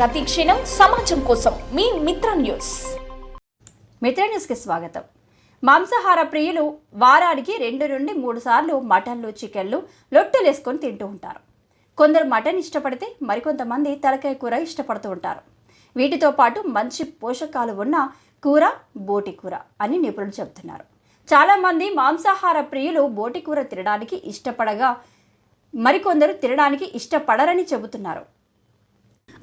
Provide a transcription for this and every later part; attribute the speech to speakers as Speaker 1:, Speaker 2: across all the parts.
Speaker 1: ప్రతిక్షణం సమాజం కోసం మీ మిత్ర న్యూస్.
Speaker 2: మిత్ర న్యూస్కి స్వాగతం. మాంసాహార ప్రియులు వారానికి రెండు నుండి మూడు సార్లు మటన్లు చికెన్లు లొట్టెలేసుకొని తింటూ ఉంటారు. కొందరు మటన్ ఇష్టపడితే మరికొంతమంది తలకాయ కూర ఇష్టపడుతూ ఉంటారు. వీటితో పాటు మంచి పోషకాలు ఉన్న కూర బోటి కూర అని నిపుణులు చెబుతున్నారు. చాలామంది మాంసాహార ప్రియులు బోటి కూర తినడానికి ఇష్టపడగా మరికొందరు తినడానికి ఇష్టపడరని చెబుతున్నారు.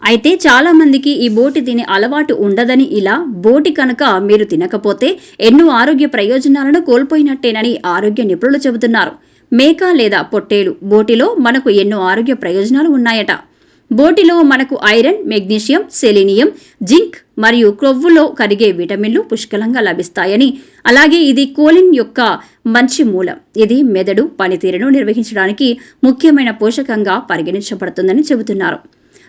Speaker 3: అయితే చాలామందికి ఈ బోటి తినే అలవాటు ఉండదని ఇలా బోటి కనుక మీరు తినకపోతే ఎన్నో ఆరోగ్య ప్రయోజనాలను కోల్పోయినట్టేనని ఆరోగ్య నిపుణులు చెబుతున్నారు. మేక లేదా పొట్టేలు బోటిలో మనకు ఎన్నో ఆరోగ్య ప్రయోజనాలు ఉన్నాయట. బోటిలో మనకు ఐరన్ మెగ్నీషియం సెలీనియం జింక్ మరియు క్రొవ్వులో కరిగే విటమిన్లు పుష్కలంగా లభిస్తాయని. అలాగే ఇది కోలిన్ యొక్క మంచి మూలం. ఇది మెదడు పనితీరును నిర్వహించడానికి ముఖ్యమైన పోషకంగా పరిగణించబడుతుందని చెబుతున్నారు.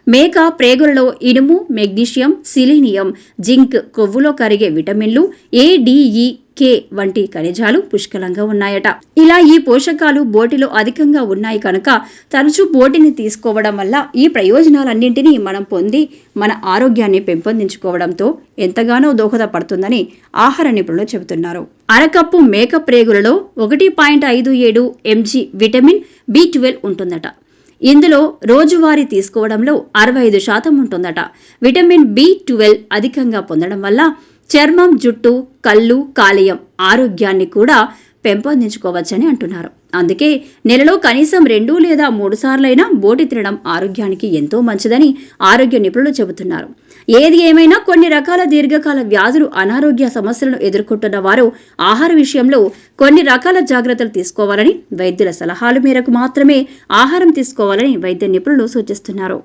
Speaker 3: మేక ప్రేగులలో ఇనుము మెగ్నీషియం సిలీనియం జింక్ కొవ్వులో కరిగే విటమిన్లు ఏడిఈ కే వంటి ఖనిజాలు పుష్కలంగా ఉన్నాయట. ఇలా ఈ పోషకాలు బోటిలో అధికంగా ఉన్నాయి కనుక తరచూ బోటిని తీసుకోవడం వల్ల ఈ ప్రయోజనాలన్నింటినీ మనం పొంది మన ఆరోగ్యాన్ని పెంపొందించుకోవడంతో ఎంతగానో దోహదపడుతుందని ఆహార నిపుణులు చెబుతున్నారు. అరకప్పు మేక ప్రేగులలో ఒకటి పాయింట్ ఐదు ఏడు ఎంజీ విటమిన్ బి ట్వెల్వ్ ఉంటుందట. ఇందులో రోజువారీ తీసుకోవడంలో అరవై ఐదు శాతం ఉంటుందట. విటమిన్ బి ట్వెల్వ్ అధికంగా పొందడం వల్ల చర్మం జుట్టు కళ్ళు కాలేయం ఆరోగ్యాన్ని కూడా పెంపొందించుకోవచ్చని అంటున్నారు. అందుకే నెలలో కనీసం రెండు లేదా మూడు సార్లైనా బోటి తినడం ఆరోగ్యానికి ఎంతో మంచిదని ఆరోగ్య నిపుణులు చెబుతున్నారు. ఏది ఏమైనా కొన్ని రకాల దీర్ఘకాల వ్యాధులు అనారోగ్య సమస్యలను ఎదుర్కొంటున్న వారు ఆహార విషయంలో కొన్ని రకాల జాగ్రత్తలు తీసుకోవాలని వైద్యుల సలహాలు మేరకు మాత్రమే ఆహారం తీసుకోవాలని వైద్య నిపుణులు సూచిస్తున్నారు.